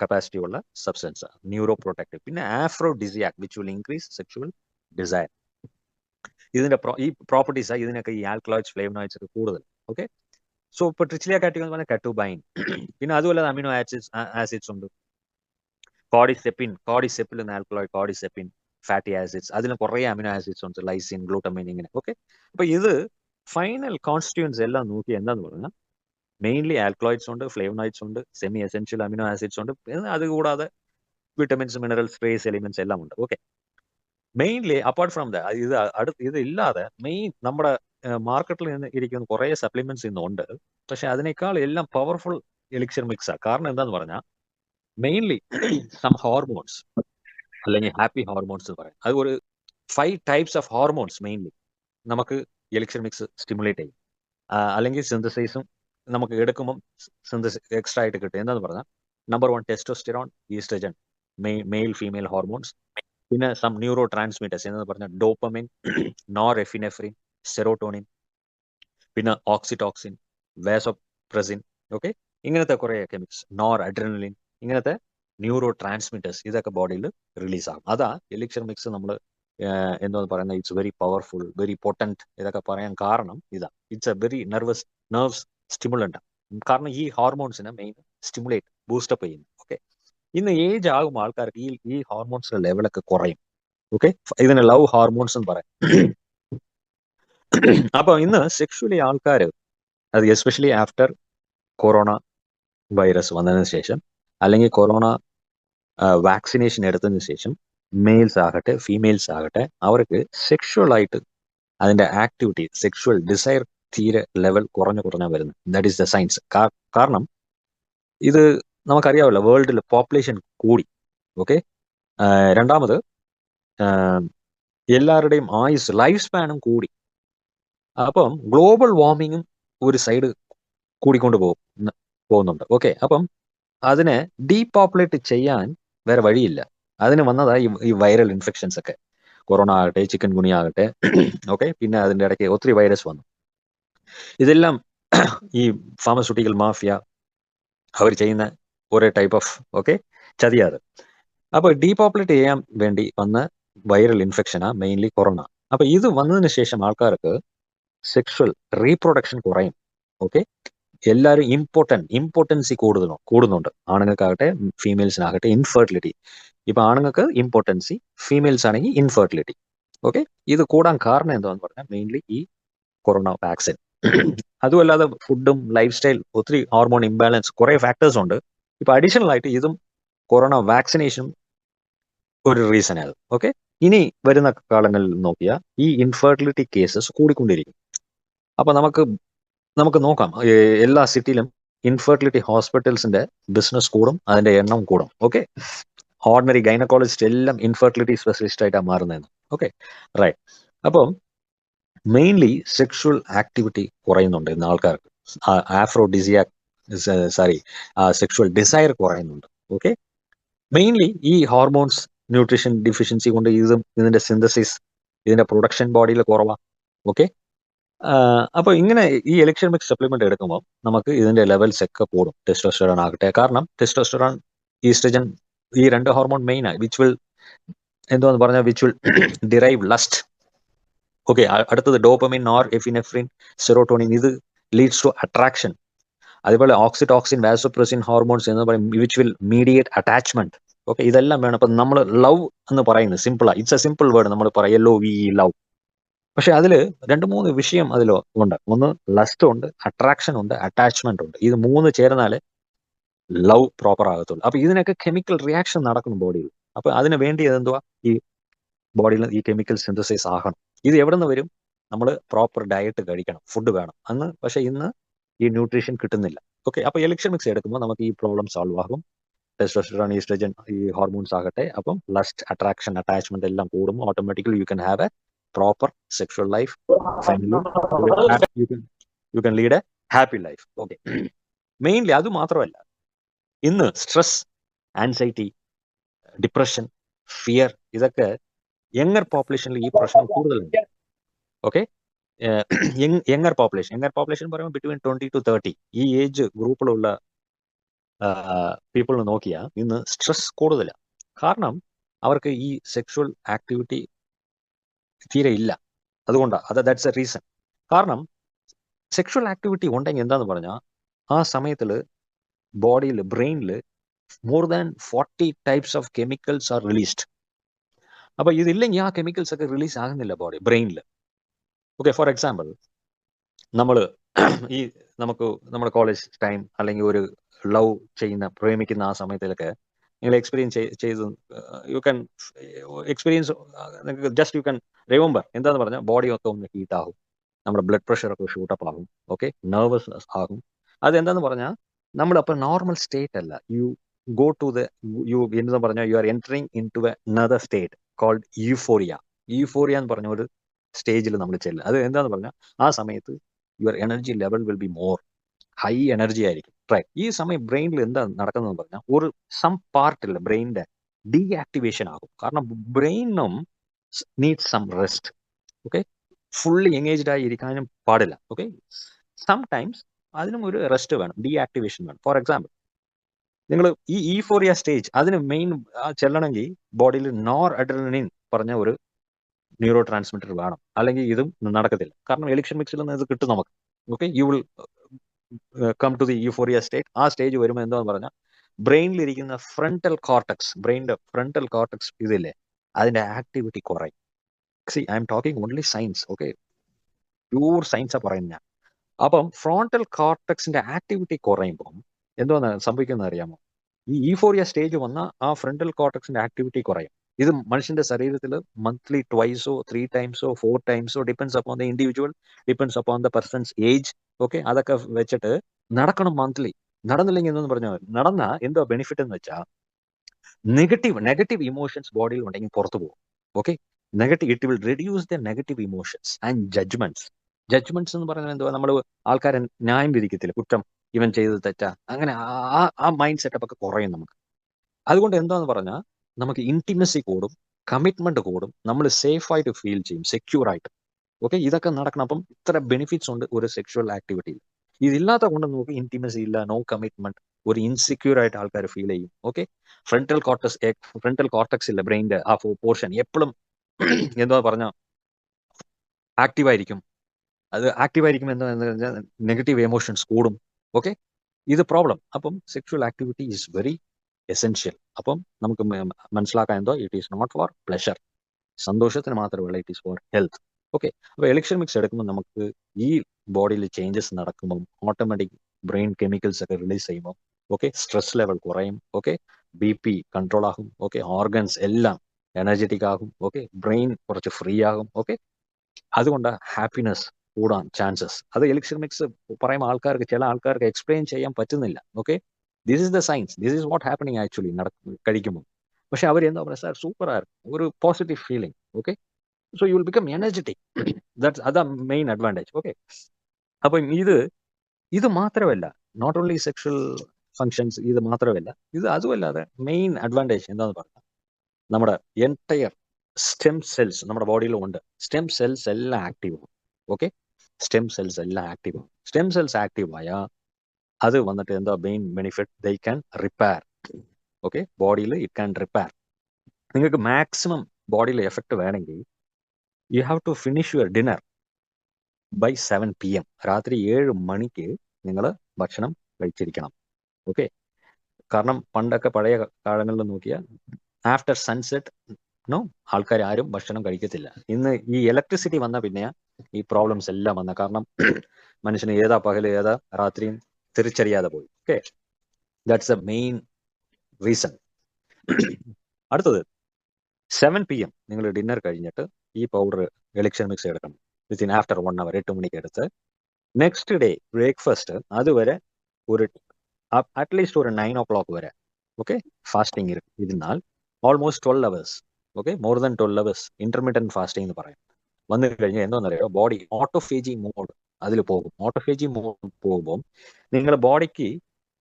കപ്പാസിറ്റി ഉള്ള സബ്സ്റ്റൻസ് ന്യൂറോ പ്രൊട്ടക്റ്റീവ് പിന്നെ aphrodisiac which will increase sexual desire ഇതിന്റെ ഈ പ്രോപ്പർട്ടീസ് ഇതിനൊക്കെ ഈ ആൽക്കലോയിഡ്സ് ഫ്ലേവനോയിഡ്സ് ഒക്കെ കൂടുതൽ. ഓക്കെ സോ ഇപ്പൊ ട്രിച്ചിലിയ കാറ്റിക് എന്ന് പറഞ്ഞാൽ കട്ടുബൈൻ പിന്നെ അതുപോലെ അമിനോ ആസിഡ്സ് ആസിഡ്സ് ഉണ്ട്. കോഡിസെപ്പിൻ കോഡിസെപ്പിൽ നിന്ന് ആൽക്കലോയിഡ് കോഡിസെപ്പിൻ ഫാറ്റി ആസിഡ്സ് അതിൽ കുറേ അമിനോ ആസിഡ്സ് ഉണ്ട്. ലൈസിൻ ഗ്ലൂട്ടമൈൻ ഇങ്ങനെ. ഓക്കെ അപ്പൊ ഇത് ഫൈനൽ കോൺസ്റ്റിറ്റ്യൂൻസ് എല്ലാം നോക്കി എന്താന്ന് പറഞ്ഞാൽ മെയിൻലി ആൽക്കലോയിഡ്സ് ഉണ്ട് ഫ്ലേവനോയിഡ്സ് ഉണ്ട് സെമി എസെൻഷ്യൽ അമിനോ ആസിഡ്സ് ഉണ്ട് അതുകൂടാതെ വിറ്റമിൻസ് മിനറൽസ് ട്രേസ് എലിമെന്റ്സ് എല്ലാം ഉണ്ട്. Okay mainly apart from the ഇത് അടുത്ത് ഇത് ഇല്ലാതെ മെയിൻ നമ്മുടെ മാർക്കറ്റിൽ നിന്ന് ഇരിക്കുന്ന കുറേ സപ്ലിമെന്റ്സ് ഇന്നുണ്ട് പക്ഷെ അതിനേക്കാൾ എല്ലാം പവർഫുൾ എലിക്സർ മിക്സാ കാരണം എന്താന്ന് പറഞ്ഞാൽ മെയിൻലി സം ഹോർമോൺസ് അല്ലെങ്കിൽ ഹാപ്പി ഹോർമോൺസ് എന്ന് പറയും. അത് ഒരു five types of hormones mainly നമുക്ക് എലിക്സർ മിക്സ് സ്റ്റിമുലേറ്റ് ചെയ്യും. അല്ലെങ്കിൽ സിന്തസൈസും നമുക്ക് എടുക്കുമ്പം സിന്തസ് എക്സ്ട്രാ ആയിട്ട് കിട്ടും. എന്താന്ന് പറഞ്ഞാൽ number one testosterone estrogen male female hormones പിന്നെ സം ന്യൂറോ ട്രാൻസ്മിറ്റേഴ്സ് എന്ന് പറഞ്ഞാൽ ഡോപ്പമിൻ നോർ എഫിനെഫ്രിൻ സെറോട്ടോണിൻ പിന്നെ ഓക്സിറ്റോക്സിൻ വേസോപ്രസിൻ ഓക്കെ ഇങ്ങനത്തെ കുറേ കെമിക്സ് നോർ അഡ്രനലിൻ ഇങ്ങനത്തെ ന്യൂറോ ട്രാൻസ്മിറ്റേഴ്സ് ഇതൊക്കെ ബോഡിയിൽ റിലീസ് ആകും. അതാ എലിക്സർ മിക്സ് നമ്മൾ എന്തോന്ന് പറയുന്നത് it's very powerful very potent ഇതൊക്കെ പറയാൻ കാരണം ഇതാ. It's a very nervous nerves stimulant കാരണം ഈ ഹോർമോൺസിനെ മെയിൻ സ്റ്റിമുലേറ്റ് ബൂസ്റ്റപ്പ് ചെയ്യുന്നു. ഇന്ന് ഏജ് ആകും ആൾക്കാർക്ക് ഈ ഈ ഹോർമോൺസിന്റെ ലെവലൊക്കെ കുറയും. ഓക്കെ ഇതിന് ലവ് ഹോർമോൺസ് എന്ന് പറയാം. അപ്പൊ ഇന്ന് സെക്ഷലി ആൾക്കാർ അത് എസ്പെഷ്യലി ആഫ്റ്റർ കൊറോണ വൈറസ് വന്നതിന് ശേഷം അല്ലെങ്കിൽ കൊറോണ വാക്സിനേഷൻ എടുത്തതിന് ശേഷം മെയിൽസ് ആകട്ടെ ഫീമെയിൽസ് ആകട്ടെ അവർക്ക് സെക്ഷുവൽ ആയിട്ട് അതിന്റെ ആക്ടിവിറ്റി സെക്ഷുവൽ ഡിസൈർ തീരെ ലെവൽ കുറഞ്ഞു കുറഞ്ഞാ വരുന്നത്. ദാറ്റ് ഈസ് ദ സയൻസ് കാരണം ഇത് നമുക്കറിയാമല്ലോ വേൾഡിൽ പോപ്പുലേഷൻ കൂടി ഓക്കെ രണ്ടാമത് എല്ലാവരുടെയും ആയുസ് ലൈഫ് സ്പാനും കൂടി. അപ്പം ഗ്ലോബൽ വാർമിങ്ങും ഒരു സൈഡ് കൂടിക്കൊണ്ട് പോകും പോകുന്നുണ്ട് ഓക്കെ അപ്പം അതിനെ ഡീപോപ്പുലേറ്റ് ചെയ്യാൻ വേറെ വഴിയില്ല. അതിന് വന്നതാ ഈ വൈറൽ ഇൻഫെക്ഷൻസ് ഒക്കെ. കൊറോണ ആകട്ടെ ചിക്കൻ ഗുണി ആകട്ടെ ഓക്കെ പിന്നെ അതിന്റെ ഇടയ്ക്ക് ഒത്തിരി വൈറസ് വന്നു. ഇതെല്ലാം ഈ ഫാർമസ്യൂട്ടിക്കൽ മാഫിയ അവർ ചെയ്യുന്ന ഒരേ ടൈപ്പ് ഓഫ് ഓക്കെ ചതിയാത്. അപ്പോൾ ഡീപോപ്പുലേറ്റ് ചെയ്യാൻ വേണ്ടി വന്ന വൈറൽ ഇൻഫെക്ഷനാണ് മെയിൻലി കൊറോണ അപ്പൊ ഇത് വന്നതിന് ശേഷം ആൾക്കാർക്ക് സെക്ഷുവൽ റീപ്രൊഡക്ഷൻ കുറയും ഓക്കെ എല്ലാവരും ഇമ്പോർട്ടന്റ് ഇമ്പോർട്ടൻസി കൂടുതലോ കൂടുന്നുണ്ട്. ആണുങ്ങൾക്കാകട്ടെ ഫീമെയിൽസിനാകട്ടെ ഇൻഫെർട്ടിലിറ്റി ഇപ്പൊ ആണുങ്ങൾക്ക് ഇമ്പോർട്ടൻസി ഫീമെയിൽസ് ആണെങ്കിൽ ഇൻഫെർട്ടിലിറ്റി ഓക്കെ ഇത് കൂടാൻ കാരണം എന്താന്ന് പറഞ്ഞാൽ മെയിൻലി ഈ കൊറോണ വാക്സിൻ അതുമല്ലാതെ ഫുഡും ലൈഫ് സ്റ്റൈൽ ഒത്തിരി ഹോർമോൺ ഇംബാലൻസ് കുറെ ഫാക്ടേഴ്സ് ഉണ്ട്. ഇപ്പൊ അഡീഷണൽ ആയിട്ട് ഇതും കൊറോണ വാക്സിനേഷനും ഒരു റീസൺ ആണ്. ഓക്കെ ഇനി വരുന്ന കാലങ്ങളിൽ നോക്കിയാൽ ഈ ഇൻഫെർട്ടിലിറ്റി കേസസ് കൂടിക്കൊണ്ടിരിക്കും. അപ്പൊ നമുക്ക് നമുക്ക് നോക്കാം. എല്ലാ സിറ്റിയിലും ഇൻഫെർട്ടിലിറ്റി ഹോസ്പിറ്റൽസിന്റെ ബിസിനസ് കൂടും അതിന്റെ എണ്ണം കൂടും. ഓക്കെ ഓർഡിനറി ഗൈനക്കോളജിസ്റ്റ് എല്ലാം ഇൻഫെർട്ടിലിറ്റി സ്പെഷ്യലിസ്റ്റ് ആയിട്ടാണ് മാറുന്നതെന്ന്. ഓക്കെ റൈറ്റ് അപ്പം മെയിൻലി സെക്ഷുവൽ ആക്ടിവിറ്റി കുറയുന്നുണ്ട് ഇന്ന് ആൾക്കാർക്ക്. ആഫ്രോഡിസിയാക് സോറി സെക്ഷുവൽ ഡിസയർ കുറയുന്നുണ്ട്. ഓക്കെ മെയിൻലി ഈ ഹോർമോൺസ് ന്യൂട്രീഷൻ ഡിഫിഷ്യൻസി കൊണ്ട് ഇതും ഇതിന്റെ സിന്തസിസ് ഇതിന്റെ പ്രൊഡക്ഷൻ ബോഡിയിൽ കുറവാണ് ഓക്കെ അപ്പോൾ ഇങ്ങനെ ഈ എലക്ഷൻ മിക്സ് സപ്ലിമെന്റ് എടുക്കുമ്പോൾ നമുക്ക് ഇതിന്റെ ലെവൽസ് ഒക്കെ കൂടും. ടെസ്റ്റോസ്റ്ററോൺ ആകട്ടെ. കാരണം ടെസ്റ്റോസ്റ്ററോൺ ഈസ്ട്രജൻ ഈ രണ്ട് ഹോർമോൺ മെയിൻ ആണ് വിച്ച് വിൽ എന്തോന്ന് പറഞ്ഞാൽ which will derive lust okay അടുത്തത് ഡോപ്പമിൻ നോർ എഫിനെഫ്രിൻ സെറോട്ടോണിൻ ഇത് ലീഡ്സ് ടു അട്രാക്ഷൻ അതുപോലെ ഓക്സിറ്റോക്സിൻ വാസോപ്രസിൻ ഹോർമോൺസ് എന്ന് പറയും which will mediate attachment okay ഇതെല്ലാം വേണം. അപ്പൊ നമ്മൾ ലവ് എന്ന് പറയുന്നത് സിമ്പിളാ ഇറ്റ്സ് എ സിമ്പിൾ വേർഡ് നമ്മൾ പറയല്ലോ വി ലവ് പക്ഷെ അതിൽ രണ്ട് മൂന്ന് വിഷയം അതിൽ ഉണ്ട്. ഒന്ന് ലസ്റ്റ് ഉണ്ട് അട്രാക്ഷൻ ഉണ്ട് അറ്റാച്ച്മെന്റ് ഉണ്ട്. ഇത് മൂന്ന് ചേർന്നാലേ ലവ് പ്രോപ്പർ ആകത്തുള്ളൂ. അപ്പൊ ഇതിനൊക്കെ കെമിക്കൽ റിയാക്ഷൻ നടക്കുന്നു ബോഡിയിൽ അപ്പൊ അതിന് വേണ്ടി എന്തുവാ? ഈ ബോഡിയിൽ ഈ കെമിക്കൽ സിന്തസൈസ് ആകണം. ഇത് എവിടെ നിന്ന് വരും? നമ്മൾ പ്രോപ്പർ ഡയറ്റ് കഴിക്കണം. ഫുഡ് വേണം. അന്ന് പക്ഷെ ഇന്ന് ഈ ന്യൂട്രീഷൻ കിട്ടുന്നില്ല. ഓക്കെ അപ്പൊ എലക്ഷൻ മിക്സ് എടുക്കുമ്പോൾ നമുക്ക് ഈ പ്രോബ്ലം സോൾവ് ആകും. ടെസ്റ്റോസ്റ്ററോൺ ഈസ്ട്രജൻ ഈ ഹോർമോൺസ് ആകട്ടെ. അപ്പം ലസ്റ്റ് അട്രാക്ഷൻ അറ്റാച്ച്മെന്റ് എല്ലാം കൂടുമ്പോൾ automatically you can have a proper sexual life finally you can lead a happy life okay mainly അത് മാത്രമല്ല. ഇന്ന് സ്ട്രെസ് ആൻസൈറ്റി ഡിപ്രഷൻ ഫിയർ ഇതൊക്കെ യങ്ങർ പോപ്പുലേഷനിൽ ഈ പ്രശ്നം കൂടുതലുണ്ട്. Okay younger population. Younger population പറയുമ്പോൾ ബിറ്റ്വീൻ ട്വന്റി ടു തേർട്ടി ഈ ഏജ് ഗ്രൂപ്പിലുള്ള പീപ്പിളിന് നോക്കിയാൽ ഇന്ന് സ്ട്രെസ് കൂടുതലാണ് കാരണം അവർക്ക് ഈ സെക്ഷുവൽ ആക്ടിവിറ്റി തീരെ ഇല്ല. അതുകൊണ്ടാണ് അത് ദാറ്റ്സ് എ റീസൺ കാരണം സെക്ഷുവൽ ആക്ടിവിറ്റി ഉണ്ടെങ്കിൽ എന്താന്ന് പറഞ്ഞാൽ ആ സമയത്തിൽ ബോഡിയിൽ ബ്രെയിനിൽ more than forty types of chemicals are released അപ്പൊ ഇതില്ലെങ്കിൽ ആ കെമിക്കൽസ് ഒക്കെ റിലീസ് ആകുന്നില്ല ബോഡി ബ്രെയിനിൽ ഓക്കെ ഫോർ എക്സാമ്പിൾ നമ്മൾ ഈ നമുക്ക് നമ്മുടെ കോളേജ് ടൈം അല്ലെങ്കിൽ ഒരു ലവ് ചെയ്യുന്ന പ്രേമിക്കുന്ന ആ സമയത്തിലൊക്കെ നിങ്ങൾ എക്സ്പീരിയൻസ് ചെയ്ത് യു ക്യാൻ എക്സ്പീരിയൻസ് നിങ്ങൾക്ക് ജസ്റ്റ് യു ക്യാൻ റിമെമ്പർ എന്താന്ന് പറഞ്ഞാൽ ബോഡി ഒക്കെ ഒന്ന് ഹീറ്റ് ആകും നമ്മുടെ ബ്ലഡ് പ്രഷർ ഒക്കെ ഷൂട്ടപ്പ് ആകും ഓക്കെ നെർവസ് ആകും. അതെന്താന്ന് പറഞ്ഞാൽ നമ്മൾ അപ്പം നോർമൽ സ്റ്റേറ്റ് അല്ല. You go to the you എന്താ പറഞ്ഞാൽ you are entering into another state called euphoria euphoria എന്ന് പറഞ്ഞ ഒരു സ്റ്റേജിൽ നമ്മൾ ചെല്ലുക അത് എന്താന്ന് പറഞ്ഞാൽ ആ സമയത്ത് your energy level will be more high energy ആയിരിക്കും. റൈറ്റ് ഈ സമയം ബ്രെയിനിൽ എന്താ നടക്കുന്നതെന്ന് പറഞ്ഞാൽ ഒരു സം പാർട്ടില്ല ബ്രെയിനിന്റെ ഡീആക്ടിവേഷൻ ആകും. കാരണം ബ്രെയിനും need some rest okay fully engaged ആയി ഇരിക്കാനും പാടില്ല. ഓക്കെ സം ടൈംസ് അതിനും ഒരു റെസ്റ്റ് വേണം. ഡീആക്ടിവേഷൻ വേണം. ഫോർ എക്സാമ്പിൾ നിങ്ങൾ ഈ ഈഫോറിയ സ്റ്റേജ് അതിന് മെയിൻ ചെല്ലണമെങ്കിൽ ബോഡിയിൽ നോർ അഡ്രലിൻ പറഞ്ഞ ഒരു ന്യൂറോ ട്രാൻസ്മിറ്റർ വേണം. അല്ലെങ്കിൽ ഇതും നടക്കത്തില്ല. കാരണം എലിക്ഷൻ മിക്സിൽ നിന്ന് ഇത് കിട്ടും നമുക്ക്. Okay you will come to the euphoria state ആ സ്റ്റേജ് വരുമ്പോൾ എന്താന്ന് പറഞ്ഞാൽ ബ്രെയിനിൽ ഇരിക്കുന്ന ഫ്രണ്ടൽ കോർട്ടക്സ് ബ്രെയിനിന്റെ ഫ്രണ്ടൽ കോർട്ടക്സ് ഇതില്ലേ അതിന്റെ ആക്ടിവിറ്റി കുറയും. See I'm talking only science okay pure സയൻസാണ് പറയുന്നത് ഞാൻ. അപ്പം ഫ്രോണ്ടൽ കോർട്ടക്സിന്റെ ആക്ടിവിറ്റി കുറയുമ്പം എന്തോന്ന് സംഭവിക്കുന്നത് അറിയാമോ? ഈ ഈഫോറിയ സ്റ്റേജ് വന്ന ആ ഫ്രണ്ടൽ കോർട്ടക്സിന്റെ ആക്ടിവിറ്റി കുറയും. ഇത് മനുഷ്യന്റെ ശരീരത്തിൽ മന്ത്ലി ട്വൈസോ ത്രീ ടൈംസോ four ടൈംസോ depends upon the individual depends upon the person's age okay അതൊക്കെ വെച്ചിട്ട് നടക്കണം മന്ത്ലി നടന്നില്ലെങ്കിൽ എന്തെന്ന് പറഞ്ഞാൽ നടന്ന എന്തോ ബെനിഫിറ്റ് എന്ന് വെച്ചാൽ നെഗറ്റീവ് നെഗറ്റീവ് ഇമോഷൻസ് ബോഡിയിൽ ഉണ്ടെങ്കിൽ പുറത്തു പോകും okay negative it will reduce the negative emotions and judgements judgements എന്ന് പറഞ്ഞാൽ എന്തുവാ? നമ്മൾ ആൾക്കാരെ ന്യായം വിധിക്കത്തില്ല? കുറ്റം ഇവൻ ചെയ്തത് തെറ്റാ. അങ്ങനെ ആ ആ മൈൻഡ് സെറ്റപ്പ് ഒക്കെ കുറയും നമുക്ക്. അതുകൊണ്ട് എന്താന്ന് പറഞ്ഞാൽ നമുക്ക് ഇന്റിമസി കൂടും കമ്മിറ്റ്മെന്റ് കൂടും നമ്മൾ സേഫ് ആയിട്ട് ഫീൽ ചെയ്യും സെക്യൂർ ആയിട്ട്. ഓക്കെ ഇതൊക്കെ നടക്കണം അപ്പം ഇത്ര ബെനിഫിറ്റ്സ് ഉണ്ട് ഒരു സെക്ഷുവൽ ആക്ടിവിറ്റിയിൽ ഇതില്ലാത്ത കൊണ്ട് നമുക്ക് ഇന്റിമസി ഇല്ല നോ കമ്മിറ്റ്മെന്റ് ഒരു ഇൻസെക്യൂർ ആയിട്ട് ആൾക്കാർ ഫീൽ ചെയ്യും. Okay frontal cortex frontal cortex ഇല്ല ബ്രെയിന്റെ ആ പോർഷൻ എപ്പോഴും എന്താ പറഞ്ഞ? ആക്റ്റീവ് ആയിരിക്കും. അത് ആക്റ്റീവ് ആയിരിക്കും എന്താ നെഗറ്റീവ് എമോഷൻസ് കൂടും. ഓക്കെ ഇത് പ്രോബ്ലം അപ്പം sexual activity is very essential അപ്പം നമുക്ക് മനസ്സിലാക്കാൻ എന്തോ? It is not for pleasure സന്തോഷത്തിന് മാത്രമല്ല it is for health okay അപ്പോൾ എലക്ഷൻ മിക്സ് എടുക്കുമ്പോൾ നമുക്ക് ഈ ബോഡിയിൽ ചേഞ്ചസ് നടക്കുമ്പോൾ ഓട്ടോമാറ്റിക് ബ്രെയിൻ കെമിക്കൽസ് ഒക്കെ റിലീസ് ചെയ്യുമ്പോൾ ഓക്കെ സ്ട്രെസ് ലെവൽ കുറയും ഓക്കെ ബി പി കൺട്രോൾ ആകും ഓക്കെ ഓർഗൻസ് എല്ലാം എനർജറ്റിക് ആകും ഓക്കെ ബ്രെയിൻ കുറച്ച് ഫ്രീ ആകും ഓക്കെ അതുകൊണ്ട് ഹാപ്പിനെസ് കൂടാൻ ചാൻസസ് അത് എലക്ഷൻ മിക്സ് പറയുമ്പോൾ ആൾക്കാർക്ക് ചില ആൾക്കാർക്ക് എക്സ്പ്ലെയിൻ ചെയ്യാൻ പറ്റുന്നില്ല okay this is the science this is what happening actually നട കഴിക്കുമ്പോൾ. പക്ഷെ അവർ എന്താ പറയുക സാർ സൂപ്പർ ആയിരുന്നു. ഒരു positive feeling okay so you will become energetic that's അതാ മെയിൻ അഡ്വാന്റേജ് ഓക്കെ അപ്പം ഇത് ഇത് മാത്രമല്ല നോട്ട് ഓൺലി സെക്ഷൽ ഫങ്ഷൻസ് ഇത് മാത്രമല്ല ഇത് അതുമല്ലാതെ മെയിൻ അഡ്വാന്റേജ് എന്താന്ന് പറഞ്ഞാൽ നമ്മുടെ എന്റയർ സ്റ്റെം സെൽസ് നമ്മുടെ ബോഡിയിലും ഉണ്ട്. സ്റ്റെം സെൽസ് എല്ലാം ആക്റ്റീവ് ആവും ഓക്കെ സ്റ്റെം സെൽസ് എല്ലാം ആക്റ്റീവ് ആവും സ്റ്റെം സെൽസ് ആക്റ്റീവ് ആയാൽ അത് വന്നിട്ട് എന്താ main benefit they can repair okay ബോഡിയിൽ ഇറ്റ് ക്യാൻ റിപ്പയർ നിങ്ങൾക്ക് മാക്സിമം ബോഡിയിൽ എഫക്റ്റ് വേണമെങ്കിൽ you have to finish your dinner by seven P M രാത്രി ഏഴ് മണിക്ക് നിങ്ങൾ ഭക്ഷണം കഴിച്ചിരിക്കണം. ഓക്കെ കാരണം പണ്ടൊക്കെ പഴയ കാലങ്ങളിൽ നോക്കിയാൽ ആഫ്റ്റർ സൺസെറ്റ് നോ ആൾക്കാർ ആരും ഭക്ഷണം കഴിക്കത്തില്ല. ഇന്ന് ഈ ഇലക്ട്രിസിറ്റി വന്ന പിന്നെയാ ഈ പ്രോബ്ലംസ് എല്ലാം വന്ന. കാരണം മനുഷ്യന് ഏതാ പകൽ ഏതാ രാത്രിയും തിരിച്ചറിയാതെ പോയി. Okay that's a main reason അടുത്തത് സെവൻ പി എം നിങ്ങൾ ഡിന്നർ കഴിഞ്ഞിട്ട് ഈ പൗഡർ എലിക്ഷൻ മിക്സ് എടുക്കണം. വിത്തിൻ ആഫ്റ്റർ വൺ അവർ എട്ട് മണിക്ക് എടുത്ത്. നെക്സ്റ്റ് ഡേ ബ്രേക്ക്ഫാസ്റ്റ് അതുവരെ ഒരു അറ്റ്ലീസ്റ്റ് ഒരു നയൻ ഓ ക്ലോക്ക് വരെ ഓക്കെ ഫാസ്റ്റിംഗ് ഇരുന്നാൽ almost twelve hours okay more than twelve hours intermittent fasting എന്ന് പറയും. വന്നു കഴിഞ്ഞാൽ എന്താണെന്നറിയോ ബോഡി ഓട്ടോഫേജി മോഡ് അതിൽ പോകും. ഓട്ടോഫേജി പോകുമ്പോൾ നിങ്ങൾ ബോഡിക്ക്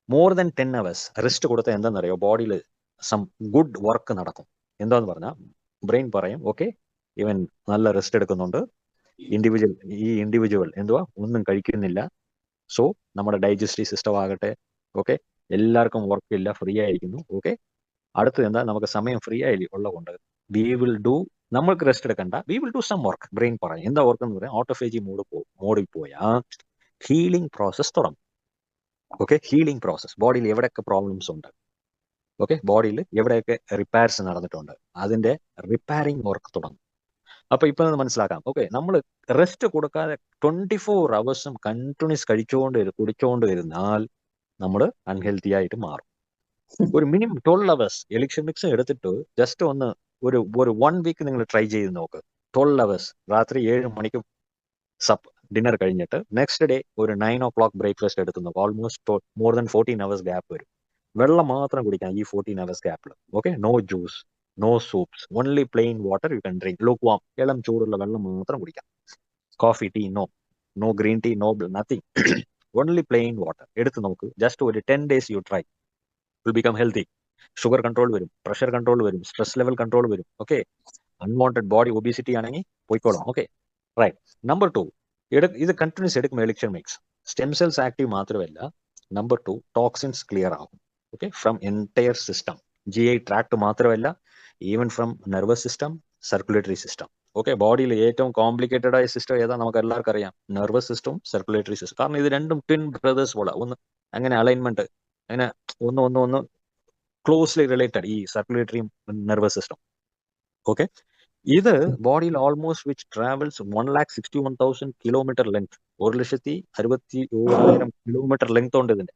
more than ten hours rest കൊടുത്താൽ എന്താണെന്നറിയോ ബോഡിയിൽ സം ഗുഡ് വർക്ക് നടക്കും. എന്താന്ന് പറഞ്ഞാൽ ബ്രെയിൻ പറയും ഓക്കെ ഇവൻ നല്ല റെസ്റ്റ് എടുക്കുന്നുണ്ട്. ഇൻഡിവിജ്വൽ ഈ ഇൻഡിവിജ്വൽ എന്തുവാ? ഒന്നും കഴിക്കുന്നില്ല. സോ നമ്മുടെ ഡൈജസ്റ്റീവ് സിസ്റ്റം ആകട്ടെ. ഓക്കെ എല്ലാവർക്കും വർക്ക് ഇല്ല ഫ്രീ ആയിരിക്കുന്നു. ഓക്കെ അടുത്തത് എന്താ? നമുക്ക് സമയം ഫ്രീ ആയി ഉള്ളതുകൊണ്ട് വി വിൽ ഡു നമ്മൾക്ക് റെസ്റ്റ് എടുക്കണ്ട. We will do some work brain പറയും എന്താ വർക്ക് എന്ന് പറയാം? ഓട്ടോഫേജി മോഡ് മോഡിൽ പോയാൽ ഹീലിംഗ് പ്രോസസ് തുടങ്ങും. ഓക്കെ ഹീലിംഗ് പ്രോസസ് ബോഡിയിൽ എവിടെയൊക്കെ പ്രോബ്ലംസ് ഉണ്ട്? ഓക്കെ ബോഡിയിൽ എവിടെയൊക്കെ റിപ്പയർസ് നടന്നിട്ടുണ്ട്? അതിന്റെ റിപ്പയറിംഗ് വർക്ക് തുടങ്ങും. അപ്പൊ ഇപ്പൊ മനസ്സിലാക്കാം. ഓക്കെ നമ്മൾ റെസ്റ്റ് കൊടുക്കാതെ ട്വന്റി ഫോർ അവേഴ്സും കണ്ടിന്യൂസ് കഴിച്ചുകൊണ്ട് കുടിച്ചുകൊണ്ട് ഇരുന്നാൽ നമ്മൾ അൺഹെൽത്തി ആയിട്ട് മാറും. ഒരു minimum twelve hours elixir mix എടുത്തിട്ട് ജസ്റ്റ് ഒന്ന് ഒരു ഒരു വൺ വീക്ക് നിങ്ങൾ ട്രൈ ചെയ്ത് നോക്ക്. ട്വൽവ് അവേഴ്സ് രാത്രി ഏഴ് മണിക്ക് സപ്പ് ഡിന്നർ കഴിഞ്ഞിട്ട് നെക്സ്റ്റ് ഡേ ഒരു നയൻ ഓ ക്ലോക്ക് ബ്രേക്ക്ഫാസ്റ്റ് എടുത്ത് നോക്കും. Almost more than fourteen hours gap വരും. വെള്ളം മാത്രം കുടിക്കാം ഈ ഫോർട്ടീൻ അവേഴ്സ് ഗ്യാപ്പിൽ okay no juice no soups only plain water you can drink look warm ഇളം ചൂടുള്ള വെള്ളം മാത്രം കുടിക്കാം. Coffee tea no no green tea no nothing only plain water എടുത്ത് നോക്ക്. ജസ്റ്റ് ഒരു ten days you try will become healthy sugar control വരും pressure control വരും സ്ട്രെസ് ലെവൽ കൺട്രോൾ വരും. ഓക്കെ അൺവാണ്ടഡ് ബോഡി ഒബിസിറ്റി ആണെങ്കിൽ പോയിക്കോളാം. ഓക്കെ റൈറ്റ് നമ്പർ ടു ഇത് continues എടുക്കും elixir mix stem cells active മാത്രമല്ല നമ്പർ ടു ടോക്സിൻസ് ക്ലിയർ ആകും okay from entire system G I tract മാത്രമല്ല even from nervous system circulatory system okay ബോഡിയിൽ ഏറ്റവും complicated ആയ സിസ്റ്റം ഏതാ? നമുക്ക് എല്ലാവർക്കും അറിയാം. നെർവസ് സിസ്റ്റവും സർക്കുലേറ്ററി സിസ്റ്റം കാരണം ഇത് രണ്ടും ട്വിൻ ബ്രദേഴ്സ് പോലെ. ഒന്ന് അങ്ങനെ അലൈൻമെന്റ് അങ്ങനെ ഒന്ന് ഒന്ന് ഒന്ന് ക്ലോസ്ലി റിലേറ്റഡ് ഈ സർക്കുലേറ്ററി നെർവസ് സിസ്റ്റം ഓക്കെ ഇത് ബോഡിയിൽ almost which travels one lakh sixty one thousand kilometre length ഒരു ലക്ഷത്തി അറുപത്തി ഓരായിരം കിലോമീറ്റർ ലെങ്ത് ഉണ്ട് ഇതിന്റെ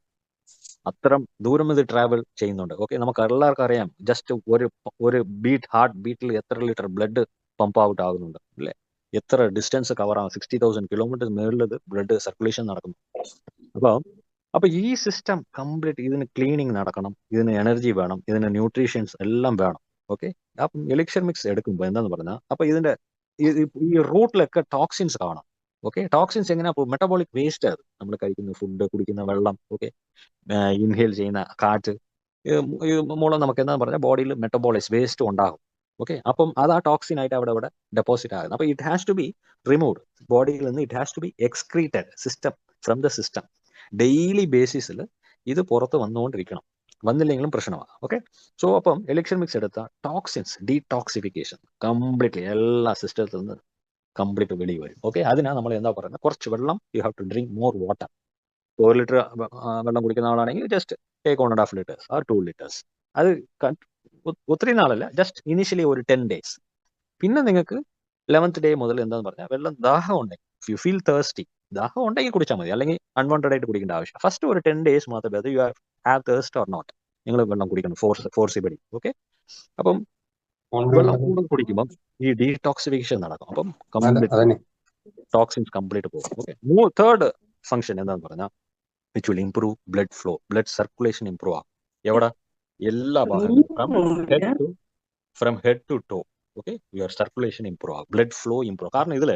അത്തരം ദൂരം ഇത് ട്രാവൽ ചെയ്യുന്നുണ്ട്. ഓക്കെ നമുക്ക് എല്ലാവർക്കും അറിയാം. ജസ്റ്റ് ഒരു ഒരു ബീറ്റ് ഹാർട്ട് ബീറ്റിൽ എത്ര ലിറ്റർ ബ്ലഡ് പമ്പ് ഔട്ട് ആകുന്നുണ്ട്. അല്ലേ? എത്ര ഡിസ്റ്റൻസ് കവർ ആകും? സിക്സ്റ്റി തൗസൻഡ് കിലോമീറ്റർ മേളിൽ ബ്ലഡ് സർക്കുലേഷൻ നടക്കുന്നു. അപ്പോൾ അപ്പൊ ഈ സിസ്റ്റം കംപ്ലീറ്റ് ഇതിന് ക്ലീനിങ് നടക്കണം ഇതിന് എനർജി വേണം ഇതിന് ന്യൂട്രീഷ്യൻസ് എല്ലാം വേണം. ഓക്കെ അപ്പം എലിക്ഷൻ മിക്സ് എടുക്കുമ്പോൾ എന്താന്ന് പറഞ്ഞാൽ അപ്പൊ ഇതിന്റെ ഈ- റൂട്ടിലൊക്കെ ടോക്സിൻസ് കാണാം. ഓക്കെ ടോക്സിൻസ് എങ്ങനെയാ മെറ്റബോളിക് വേസ്റ്റ് അത്. നമ്മൾ കഴിക്കുന്ന ഫുഡ് കുടിക്കുന്ന വെള്ളം ഓക്കെ ഇൻഹേൽ ചെയ്യുന്ന കാറ്റ് മൂലം നമുക്ക് എന്താന്ന് പറഞ്ഞാൽ ബോഡിയിൽ മെറ്റബോളിക്സ് വേസ്റ്റ് ഉണ്ടാകും. ഓക്കെ അപ്പം അത് ആ ടോക്സിൻ ആയിട്ട് അവിടെ അവിടെ ഡെപ്പോസിറ്റ് ആകുന്നത് അപ്പൊ it has to be remove ബോഡിയിൽ നിന്ന് it has to be excreted system from the system daily ബേസിസിൽ ഇത് പുറത്ത് വന്നുകൊണ്ടിരിക്കണം. വന്നില്ലെങ്കിലും പ്രശ്നമാണ് ഓക്കെ സോ അപ്പം എലക്ഷൻ മിക്സ് എടുത്ത ടോക്സിൻസ് ഡീടോക്സിഫിക്കേഷൻ കംപ്ലീറ്റ്ലി എല്ലാ സിസ്റ്റത്തിൽ നിന്ന് കംപ്ലീറ്റ് വെളി വരും. ഓക്കെ അതിനാണ് നമ്മൾ എന്താ പറയുന്നത്? കുറച്ച് വെള്ളം you have to drink more water ഒരു ലിറ്റർ വെള്ളം കുടിക്കുന്ന ആളാണെങ്കിൽ just take one and half litres or two litres അത് ഒത്തിരി നാളല്ല ജസ്റ്റ് ഇനീഷ്യലി ഒരു ടെൻ ഡേയ്സ് പിന്നെ നിങ്ങൾക്ക് ലെവൻത്ത് ഡേ മുതൽ എന്താന്ന് പറഞ്ഞാൽ വെള്ളം ദാഹം ഉണ്ടെങ്കിൽ യു ഫീൽ തേഴ്സ്റ്റി ദാഹം ഉണ്ടെങ്കിൽ കുടിച്ചാൽ മതി. അല്ലെങ്കിൽ അൺവാണ്ടഡ് ആയിട്ട് കുടിക്കേണ്ട ആവശ്യം. ഫസ്റ്റ് ഒരു ടെൻ ഡേയ്സ് മാത്രമേ അത് you have thirst or not നിങ്ങൾ വെള്ളം കുടിക്കണം. ഫോർസ് ഫോർസിബിളി ഓക്കെ അപ്പം വെള്ളം കൂടുതൽ കുടിക്കുമ്പോൾ ഈ ഡീടോക്സിഫിക്കേഷൻ നടക്കും. അപ്പം കംപ്ലീറ്റ് ടോക്സിൻസ് കംപ്ലീറ്റ് പോകും. ഓക്കെ തേർഡ് ഫംഗ്ഷൻ എന്താന്ന് പറഞ്ഞാൽ which will improve blood flow blood circulation improve ആകും എവിടെ? എല്ലാ ഭാഗങ്ങളും from head to from head to toe okay your circulation improve ആകും ബ്ലഡ് ഫ്ലോ ഇംപ്രൂവ് കാരണം ഇതിൽ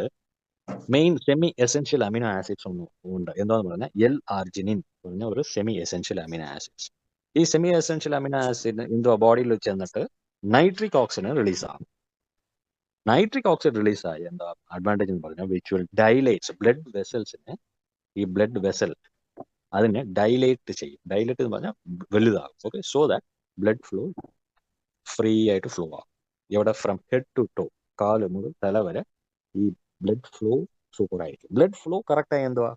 main semi essential amino acids ഒന്നും ഉണ്ട്. എന്താന്ന് പറഞ്ഞാൽ എൽ ആർജിനിൻ പറഞ്ഞ ഒരു സെമി എസെൻഷ്യൽ അമിനോ ആസിഡ്സ് ഈ സെമി എസെൻഷ്യൽ അമിനോ ആസിഡ് എന്തോ ബോഡിയിൽ ചെന്നിട്ട് നൈട്രിക് ഓക്സിജൻ റിലീസ് ആകും നൈട്രിക് ഓക്സൈഡ് റിലീസ് ആയി എന്താ അഡ്വാന്റേജ് എന്ന് പറഞ്ഞാൽ വിച്വൽ ഡൈലേറ്റ്സ് ബ്ലഡ് വെസൽസിനെ ഈ ബ്ലഡ് വെസൽ അതിനെ ഡൈലേറ്റ് ചെയ്യും. ഡൈലേറ്റ് എന്ന് പറഞ്ഞാൽ വലുതാകും okay so that blood flow free ആയിട്ട് ഫ്ലോ ആകും ഇവിടെ ഫ്രം ഹെഡ് ടു ടോ കാൽ മുതൽ തല വരെ ഈ ബ്ലഡ് ഫ്ലോ സൂപ്പർ ആയിരിക്കും. ബ്ലഡ് ഫ്ലോ കറക്റ്റ് ആയി എന്തുവാ?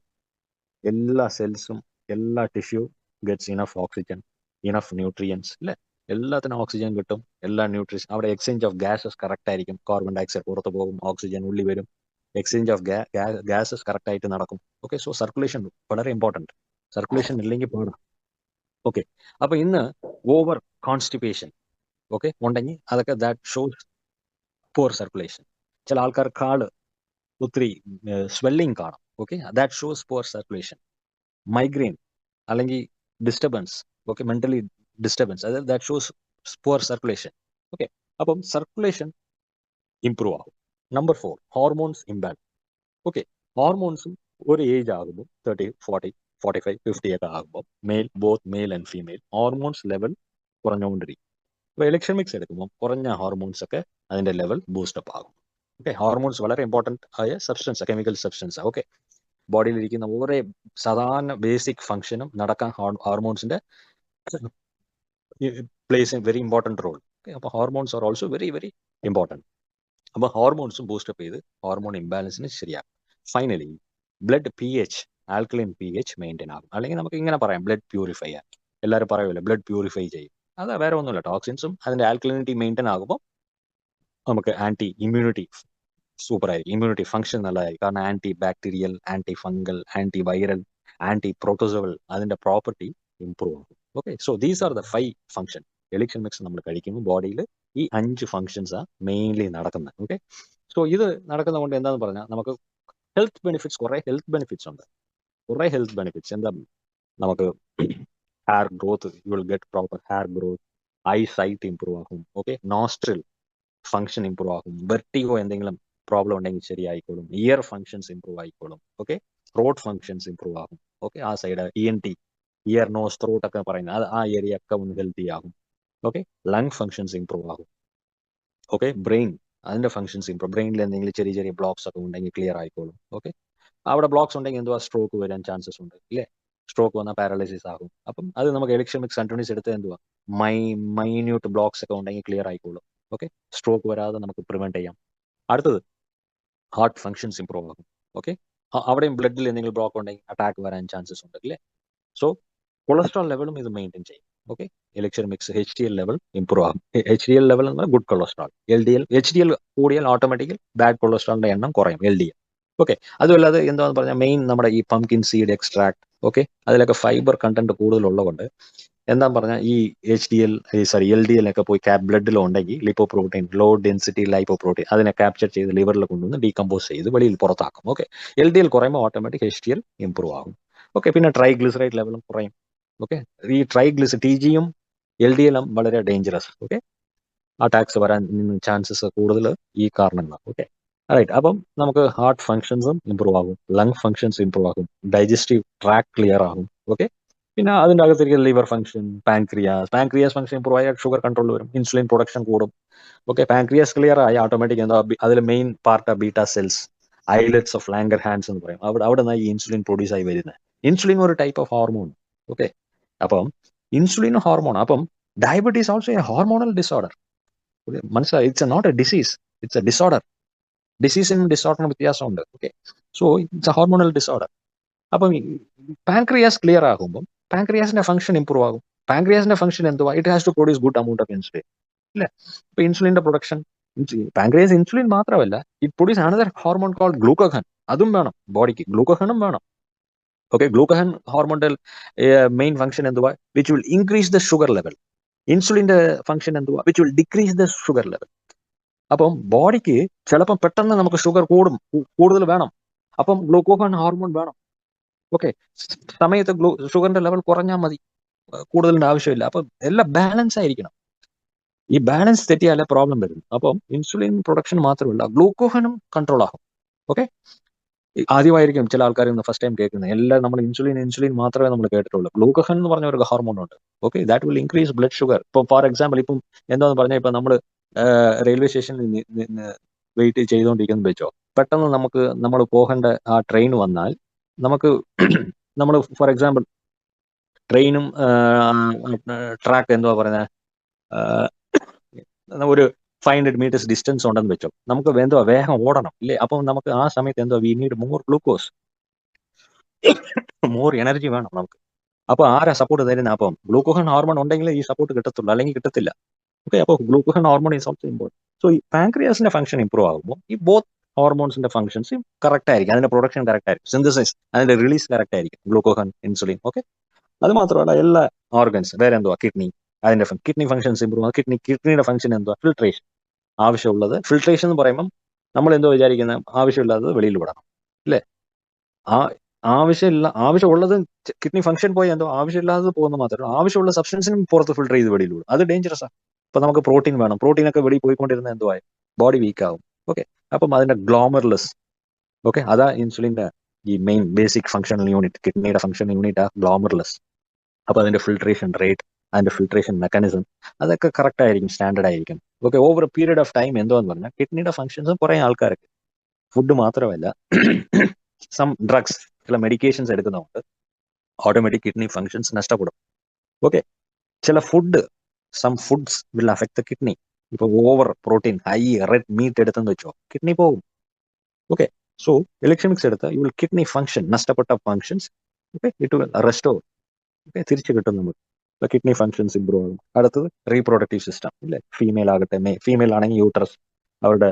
എല്ലാ സെൽസും എല്ലാ tissue gets enough oxygen enough nutrients അല്ലേ എല്ലാത്തിനും ഓക്സിജൻ കിട്ടും എല്ലാ ന്യൂട്രീഷൻ അവിടെ എക്സ്ചേഞ്ച് ഓഫ് ഗ്യാസസ് കറക്റ്റ് ആയിരിക്കും. കാർബൺ ഡയോക്സൈഡ് പുറത്ത് പോകും ഓക്സിജൻ ഉള്ളി വരും. എക്സ്ചേഞ്ച് ഓഫ് ഗ്യാസസ് കറക്റ്റ് ആയിട്ട് നടക്കും. ഓക്കെ സോ സർക്കുലേഷൻ വളരെ ഇമ്പോർട്ടന്റ് സർക്കുലേഷൻ ഇല്ലെങ്കിൽ പാടാം. ഓക്കെ അപ്പൊ ഇന്ന് ഓവർ കോൺസ്റ്റിപ്പേഷൻ ഓക്കെ ഉണ്ടെങ്കിൽ അതൊക്കെ ദാറ്റ് ഷോസ് പോർ സർക്കുലേഷൻ ചില ആൾക്കാർ കാൾ ഒത്തിരി സ്വെല്ലിങ് കാണും. Okay that shows poor circulation migraine അല്ലെങ്കിൽ ഡിസ്റ്റർബൻസ് ഓക്കെ മെന്റലി ഡിസ്റ്റർബൻസ് അതായത് that shows poor circulation okay അപ്പം സർക്കുലേഷൻ ഇംപ്രൂവ് ആകും number four hormones imbalance okay ഹോർമോൺസും ഒരു ഏജ് ആകുമ്പോൾ thirty forty forty five fifty ഒക്കെ ആകുമ്പോൾ male both male and female hormones level കുറഞ്ഞുകൊണ്ടിരിക്കും. അപ്പോൾ election mix എടുക്കുമ്പോൾ കുറഞ്ഞ ഹോർമോൺസ് ഒക്കെ അതിന്റെ ലെവൽ ബൂസ്റ്റപ്പ് ആകും. ഓക്കെ ഹോർമോൺസ് വളരെ ഇമ്പോർട്ടന്റ് ആയ സബ്സ്റ്റൻസ് കെമിക്കൽ സബ്സ്റ്റൻസ് ഓക്കെ ബോഡിയിലിരിക്കുന്ന ഓരോ സാധാരണ ബേസിക് ഫംഗ്ഷനും നടക്കാൻ ഹോർമോൺസിന്റെ plays very important role okay അപ്പോൾ hormones are also very very important അപ്പോൾ ഹോർമോൺസും ബൂസ്റ്റപ്പ് ചെയ്ത് ഹോർമോൺ ഇംബാലൻസിന് ശരിയാകും finally blood P H alkaline P H maintain ആകും അല്ലെങ്കിൽ നമുക്ക് ഇങ്ങനെ പറയാം ബ്ലഡ് പ്യൂരിഫൈ ആകും എല്ലാവരും പറയുമല്ലോ ബ്ലഡ് പ്യൂരിഫൈ ചെയ്യും. അത് വേറെ ഒന്നുമില്ല. ടോക്സിൻസും അതിന്റെ ആൽക്കലിനിറ്റി മെയിന്റെയിൻ ആകുമ്പോൾ നമുക്ക് ആന്റി ഇമ്മ്യൂണിറ്റി സൂപ്പർ ആയിരിക്കും ഇമ്മ്യൂണിറ്റി ഫംഗ്ഷൻ നല്ലതായിരിക്കും. കാരണം anti bacterial anti fungal anti viral anti protozoal അതിന്റെ പ്രോപ്പർട്ടി ഇംപ്രൂവ് ആകും okay so these are the five function elixir mix നമ്മൾ കഴിക്കുമ്പോൾ ബോഡിയിൽ ഈ അഞ്ച് ഫംഗ്ഷൻസ് ആ മെയിൻലി നടക്കുന്നത്. ഓക്കെ സോ ഇത് നടക്കുന്നത് കൊണ്ട് എന്താന്ന് പറഞ്ഞാൽ നമുക്ക് ഹെൽത്ത് ബെനിഫിറ്റ്സ് കുറെ ഹെൽത്ത് ബെനിഫിറ്റ്സ് ഉണ്ട്. കുറെ ഹെൽത്ത് ബെനിഫിറ്റ്സ് എന്താ നമുക്ക് hair growth you will get proper hair growth eye sight improve ആകും. ഓക്കെ നോസ്ട്രിൽ ഫംഗ്ഷൻ ഇമ്പ്രൂവ് ആകും. വെർട്ടിഗോ എന്തെങ്കിലും പ്രോബ്ലം ഉണ്ടെങ്കിൽ ശരിയായിക്കോളും. ഇയർ ഫംഗ്ഷൻസ് ഇമ്പ്രൂവ് ആയിക്കോളും. ഓക്കെ ത്രോട്ട് ഫംഗ്ഷൻസ് ഇമ്പ്രൂവ് ആകും. ഓക്കെ ആ side E N T ear nose throat ഒക്കെ പറയുന്നത് അത് ആ ഏരിയ ഒക്കെ ഒന്ന് ഹെൽത്തി ആകും. ഓക്കെ ലങ് ഫംഗ്ഷൻസ് ഇമ്പ്രൂവ് ആകും. ഓക്കെ ബ്രെയിൻ അതിന്റെ ഫംഗ്ഷൻസ് ഇമ്പ്രൂവ് ബ്രെയിനിൽ എന്തെങ്കിലും ചെറിയ ചെറിയ ബ്ലോക്സ് ഒക്കെ ഉണ്ടെങ്കിൽ ക്ലിയർ ആയിക്കോളും. ഓക്കെ അവിടെ ബ്ലോക്സ് ഉണ്ടെങ്കിൽ എന്തുവാ? സ്ട്രോക്ക് വരാൻ ചാൻസസ് ഉണ്ട്. ഇല്ലേ? സ്ട്രോക്ക് വന്നാൽ പാരലൈസിസ് ആകും. അപ്പം അത് നമുക്ക് എലക്ഷൻ മിക്സ് കണ്ടിന്യൂസ് എടുത്ത് എന്തുവാ? മൈ മൈന്യൂട്ട് ബ്ലോക്സ് ഒക്കെ ഉണ്ടെങ്കിൽ ക്ലിയർ ആയിക്കോളും. ഓക്കെ? സ്ട്രോക്ക് വരാതെ നമുക്ക് പ്രിവെന്റ് ചെയ്യാം. അടുത്തത് ഹാർട്ട് ഫങ്ഷൻസ് ഇമ്പ്രൂവ് ആകും. ഓക്കെ? അവിടെയും ബ്ലഡിൽ എന്തെങ്കിലും ബ്ലോക്ക് ഉണ്ടെങ്കിൽ അറ്റാക്ക് വരാൻ ചാൻസസ് ഉണ്ട് അല്ലേ? സോ കൊളസ്ട്രോൾ ലെവലും ഇത് മെയിന്റെയിൻ ചെയ്യും. Okay? Election mix H D L level improve ആകും. എച്ച് ഡി എൽ ലെവൽ എന്ന് പറഞ്ഞാൽ good cholesterol L D L H D L കൂടിയാൽ ഓട്ടോമാറ്റിക്കൽ ബാഡ് കൊളസ്ട്രോളിന്റെ എണ്ണം കുറയും എൽ ഡി എൽ ഓക്കെ? അതുമല്ലാതെ എന്താണെന്ന് പറഞ്ഞാൽ മെയിൻ നമ്മുടെ ഈ പംകിൻ സീഡ് എക്സ്ട്രാക്ട് ഓക്കെ? അതിലൊക്കെ ഫൈബർ കണ്ടന്റ് കൂടുതലുള്ളതുകൊണ്ട് എന്താ പറഞ്ഞാൽ ഈ H D L sorry L D L ഒക്കെ പോയി ക്യാപ് ബ്ലഡിൽ ഉണ്ടെങ്കിൽ lipo protein low density lipoprotein അതിനെ ക്യാപ്ചർ ചെയ്ത് ലിവറിൽ കൊണ്ടുവന്ന് ഡീകമ്പോസ് ചെയ്ത് വെളിയിൽ പുറത്താക്കും. ഓക്കെ എൽ ഡി എൽ കുറയുമ്പോൾ automatic H D L improve ആകും. ഓക്കെ പിന്നെ ട്രൈഗ്ലിസറൈഡ് ലെവലും കുറയും. ഓക്കെ ഈ ട്രൈഗ്ലിസ് ടി ജിയും എൽ ഡി എല്ലും വളരെ ഡേഞ്ചറസ് ഓക്കെ അറ്റാക്സ് വരാൻ ചാൻസസ് കൂടുതൽ ഈ കാരണങ്ങളാണ്. ഓക്കെ റൈറ്റ് അപ്പം നമുക്ക് ഹാർട്ട് ഫങ്ഷൻസും ഇമ്പ്രൂവ് ആകും. ലങ് ഫങ്ഷൻസ് ഇമ്പ്രൂവ് ആകും. ഡൈജസ്റ്റീവ് ട്രാക്ക് ക്ലിയർ ആകും. ഓക്കെ പിന്നെ അതിന്റെ അകത്തേക്ക് liver function pancreas pancreas function improve ആയാൽ ഷുഗർ കൺട്രോൾ വരും. ഇൻസുലിൻ പ്രൊഡക്ഷൻ കൂടും. ഓക്കെ പാൻക്രിയാസ് ക്ലിയർ ആയി ഓട്ടോമാറ്റിക് എന്താ? അതിൽ മെയിൻ പാർട്ട് ആ beta cells islets of Langerhans എന്ന് പറയും. അവിടെ അവിടെ നിന്നാണ് ഈ ഇൻസുലിൻ പ്രൊഡ്യൂസ് ആയി വരുന്നത് ഇൻസുലിൻ ഒരു ടൈപ്പ് ഓഫ് ഹോർമോൺ ഓക്കെ അപ്പം ഇൻസുലിൻ ഹോർമോൺ അപ്പം diabetes also a hormonal disorder മനസ്സിലായി? It's not a disease it's a disorder ഡിസീസിനും ഡിസോർഡറിനും വ്യത്യാസമുണ്ട്. Okay so it's a hormonal disorder അപ്പം പാൻക്രിയാസ് ക്ലിയർ ആകുമ്പോൾ പാൻക്രിയാസിന്റെ ഫംഗ്ഷൻ ഇമ്പ്രൂവ് ആകും. പാൻക്രിയാസിന്റെ ഫംഗ്ഷൻ എന്തുവാ? It has to produce good amount of insulin ഇല്ലേ ഇപ്പൊ ഇൻസുലിന്റെ പ്രൊഡക്ഷൻ പാൻക്രിയാസ് ഇൻസുലിൻ മാത്രമല്ല it produce another hormone called glucagon അതും വേണം ബോഡിക്ക് ഗ്ലൂക്കോഹനും വേണം. ഓക്കെ ഗ്ലൂക്കോഹൻ ഹോർമോണിന്റെ മെയിൻ ഫംഗ്ഷൻ എന്തുവാ? Which will increase the sugar level ഇൻസുലിന്റെ function എന്തുവാ? Which will decrease the sugar level അപ്പം ബോഡിക്ക് ചിലപ്പം പെട്ടെന്ന് നമുക്ക് ഷുഗർ കൂടും കൂടുതൽ വേണം. അപ്പം ഗ്ലൂക്കോഹൻ ഹോർമോൺ വേണം. ഓക്കെ സമയത്ത് ഗ്ലൂ ഷുഗറിന്റെ ലെവൽ കുറഞ്ഞാൽ മതി. കൂടുതലിന്റെ ആവശ്യമില്ല. അപ്പം എല്ലാം ബാലൻസ് ആയിരിക്കണം. ഈ ബാലൻസ് തെറ്റിയാലേ പ്രോബ്ലം വരുന്നു അപ്പം ഇൻസുലിൻ പ്രൊഡക്ഷൻ മാത്രമല്ല ഗ്ലൂക്കോഹനും കൺട്രോൾ ആകും. ഓക്കെ ആദ്യമായിരിക്കും ചില ആൾക്കാർ ഫസ്റ്റ് ടൈം കേൾക്കുന്നത്. എല്ലാം നമ്മൾ ഇൻസുലിൻ ഇൻസുലിൻ മാത്രമേ നമ്മൾ കേട്ടിട്ടുള്ളൂ. ഗ്ലൂക്കോഹൻ എന്ന് പറഞ്ഞ ഒരു ഹോർമോൺ ഉണ്ട്. Okay that will increase blood sugar ഇപ്പം ഫോർ എക്സാമ്പിൾ ഇപ്പം എന്താന്ന് പറഞ്ഞാൽ ഇപ്പം നമ്മൾ റെയിൽവേ സ്റ്റേഷനിൽ വെയിറ്റ് ചെയ്തുകൊണ്ടിരിക്കുന്നത് വെച്ചോ. പെട്ടെന്ന് നമുക്ക് നമ്മൾ പോകേണ്ട ആ ട്രെയിൻ വന്നാൽ നമുക്ക് നമ്മൾ ഫോർ എക്സാമ്പിൾ ട്രെയിനും ട്രാക്ക് എന്തുവാ പറയുന്നത് ഒരു ഫൈവ് ഹൺഡ്രഡ് മീറ്റേഴ്സ് ഡിസ്റ്റൻസ് ഉണ്ടെന്ന് വെച്ചോ. നമുക്ക് എന്തുവാ? വേഗം ഓടണം ഇല്ലേ? അപ്പം നമുക്ക് ആ സമയത്ത് എന്തുവാ? We need more glucose more energy വേണം നമുക്ക്. അപ്പൊ ആരാ സപ്പോർട്ട് തരുന്ന? അപ്പം ഗ്ലൂക്കോഹൺ ഹോർമോൺ ഉണ്ടെങ്കിൽ ഈ സപ്പോർട്ട് കിട്ടത്തുള്ളൂ അല്ലെങ്കിൽ കിട്ടത്തില്ല. ഓക്കെ അപ്പോൾ glucagon hormone is also important so ഈ പാൻക്രിയാസിന്റെ ഫംഗ്ഷൻ ഇമ്പ്രൂവ് ആകുമ്പോൾ ഈ ബോത്ത് ഹോർമോൺസിന്റെ ഫംഗ്ഷൻസ് കറക്റ്റ് ആയിരിക്കും. അതിന്റെ പ്രൊഡക്ഷൻ കറക്റ്റ് ആയിരിക്കും. സിന്തസൈസ് അതിന്റെ റിലീസ് കറക്റ്റ് ആയിരിക്കും. ഗ്ലൂക്കോഹൺ ഇൻസുലിൻ ഓക്കെ അത് മാത്രമല്ല എല്ലാ ഓർഗൻസ് വേറെ എന്തുവാ? കിഡ്നി അതിന്റെ കിഡ്നി ഫംഗ്ഷൻസ് ഇമ്പ്രൂവ് കിഡ്നി കിഡ്നിയുടെ ഫംഗ്ഷൻ എന്തോ ഫിൽട്രേഷൻ ആവശ്യമുള്ളത് ഫിൽട്രേഷൻ എന്ന് പറയുമ്പം നമ്മൾ എന്തോ വിചാരിക്കുന്നത് ആവശ്യമില്ലാത്തത് വെളിയിൽ വിടണം. അല്ലേ? ആ ആവശ്യമില്ല ആവശ്യമുള്ളത് കിഡ്നി ഫംഗ്ഷൻ പോയി എന്തോ ആവശ്യമില്ലാത്തത് പോകുന്ന മാത്രമല്ല ആവശ്യമുള്ള സബ്സ്റ്റൻസിനും പുറത്ത് ഫിൽട്ടർ ചെയ്ത് വെളിയിൽ വിടും. അത് ഡേഞ്ചറസ് ആണ് ഇപ്പൊ നമുക്ക് പ്രോട്ടീൻ വേണം. പ്രോട്ടീൻ ഒക്കെ വെളിയിൽ പോയിക്കൊണ്ടിരുന്ന എന്തോ ആയി ബോഡി വീക്ക് ആവും. ഓക്കെ അപ്പം അതിന്റെ ഗ്ലോമർലെസ് ഓക്കെ അതാ ഇൻസുലിന്റെ ഈ മെയിൻ ബേസിക് ഫങ്ഷണൽ യൂണിറ്റ് കിഡ്നിയുടെ ഫങ്ഷണൽ യൂണിറ്റ് ആ ഗ്ലോമർലെസ് അപ്പോൾ അതിന്റെ ഫിൽട്രേഷൻ റേറ്റ് അതിന്റെ ഫിൽട്രേഷൻ മെക്കാനിസം അതൊക്കെ കറക്റ്റ് ആയിരിക്കും സ്റ്റാൻഡേർഡ് ആയിരിക്കും. Okay over period of time എന്തോ എന്ന് പറഞ്ഞാൽ കിഡ്നിയുടെ ഫംഗ്ഷൻസും കുറെ ആൾക്കാർക്ക് ഫുഡ് മാത്രമല്ല സം ഡ്രഗ്സ് ചില മെഡിക്കേഷൻസ് എടുക്കുന്നതുകൊണ്ട് ഓട്ടോമാറ്റിക് കിഡ്നി ഫങ്ഷൻസ് നഷ്ടപ്പെടും. ഓക്കെ ചില food some foods will affect the kidney ഇപ്പൊ over protein high red meat എടുത്തെന്ന് വെച്ചോ കിഡ്നി പോകും. ഓക്കെ സോ ഇലക്ട്രോണിക്സ് എടുത്ത യു വിൽ കിഡ്നി ഫംഗ്ഷൻ നഷ്ടപ്പെട്ട functions okay it will restore okay തിരിച്ചു കിട്ടും നമുക്ക്. കിഡ്നി ഫംഗ്ഷൻസ് ഇമ്പ്രൂവ് ആകും. അടുത്തത് റീപ്രൊഡക്റ്റീവ് സിസ്റ്റം ഇല്ലേ? ഫീമെയിൽ ആകട്ടെ മേ ഫീമെയിൽ ആണെങ്കിൽ യൂട്രസ് അവരുടെ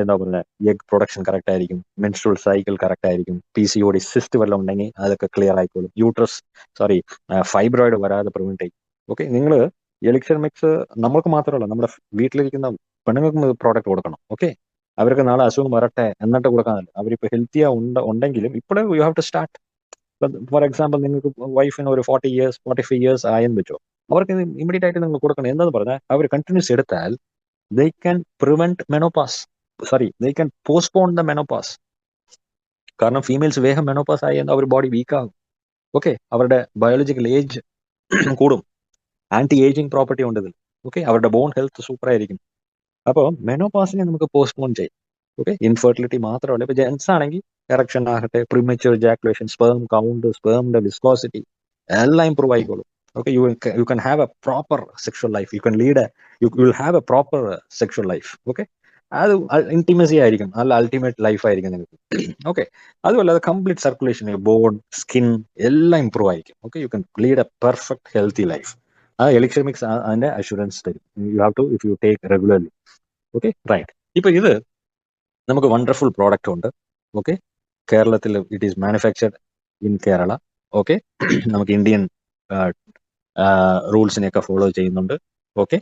എന്താ പറയുക എഗ് പ്രൊഡക്ഷൻ കറക്റ്റ് ആയിരിക്കും മെൻസ്ട്രൽ സൈക്കിൾ കറക്റ്റ് ആയിരിക്കും പി സി ഒ സിസ്റ്റ് വല്ലതും ഉണ്ടെങ്കിൽ അതൊക്കെ ക്ലിയർ ആയിക്കോളും. യൂട്രസ് സോറി ഫൈബ്രോയിഡ് വരാതെ പ്രിവെന്റ് ചെയ്യും. ഓക്കെ നിങ്ങൾ എലിക്സർ മിക്സ് നമ്മൾക്ക് മാത്രമല്ല നമ്മുടെ വീട്ടിലിരിക്കുന്ന പെണ്ണുങ്ങൾക്കും പ്രോഡക്റ്റ് കൊടുക്കണം ഓക്കെ അവർക്ക് നാളെ അസുഖം വരട്ടെ എന്നിട്ട് കൊടുക്കാനല്ല. അവരിപ്പോ ഹെൽത്തിയാ ഉണ്ട് ഉണ്ടെങ്കിലും ഇപ്പോഴേ you have to start for example നിങ്ങൾക്ക് വൈഫിന് ഒരു forty years forty five years ആയെന്ന് വെച്ചോ അവർക്ക് ഇമ്മീഡിയറ്റ് ആയിട്ട് നിങ്ങൾ കൊടുക്കണം. എന്താന്ന് പറഞ്ഞാൽ അവർ കണ്ടിന്യൂസ് എടുത്താൽ they can prevent menopause sorry they can postpone the menopause കാരണം ഫീമെയിൽസ് വേഗം മെനോപാസ് ആയി അവർ ബോഡി വീക്കാകും ഓക്കെ അവരുടെ ബയോളജിക്കൽ ഏജ് കൂടും. ആന്റി ഏജിങ് പ്രോപ്പർട്ടി ഉണ്ട് ഇതിൽ. ഓക്കെ അവരുടെ ബോൺ ഹെൽത്ത് സൂപ്പർ ആയിരിക്കും. അപ്പോൾ മെനോപാസിനെ നമുക്ക് പോസ്റ്റ്പോൺ ചെയ്യാം. ഓക്കെ ഇൻഫെർട്ടിലിറ്റി മാത്രമല്ല. ഇപ്പൊ ജെൻസ് ആണെങ്കിൽ എറക്ഷൻ ആകട്ടെ പ്രിമച്യൂർ ജാക്കുലേഷൻ സ്പേം കൗണ്ട് സ്പേമിന്റെ വിസ്കോസിറ്റി എല്ലാം ഇമ്പ്രൂവ് ആയിക്കോളും. Okay you you can have a proper sexual life you can lead you will have a proper sexual life okay അത് intimacy ആയിരിക്കും. നല്ല അൾട്ടിമേറ്റ് ലൈഫ് ആയിരിക്കും നിങ്ങൾക്ക് ഓക്കെ അതുപോലെ അത് കംപ്ലീറ്റ് സർക്കുലേഷൻ ബോൺ സ്കിൻ എല്ലാം ഇമ്പ്രൂവ് ആയിരിക്കും. Okay you can lead a perfect healthy life ആ എലിക്ഷമിക്സ് അതിന്റെ അഷുറൻസ് തരും. You have to if you take regularly okay right ഇപ്പൊ ഇത് നമുക്ക് വണ്ടർഫുൾ പ്രോഡക്റ്റ് ഉണ്ട്. ഓക്കെ കേരളത്തിൽ it is manufactured in Kerala okay നമുക്ക് ഇന്ത്യൻ റൂൾസിനെയൊക്കെ ഫോളോ ചെയ്യുന്നുണ്ട്. ഓക്കെ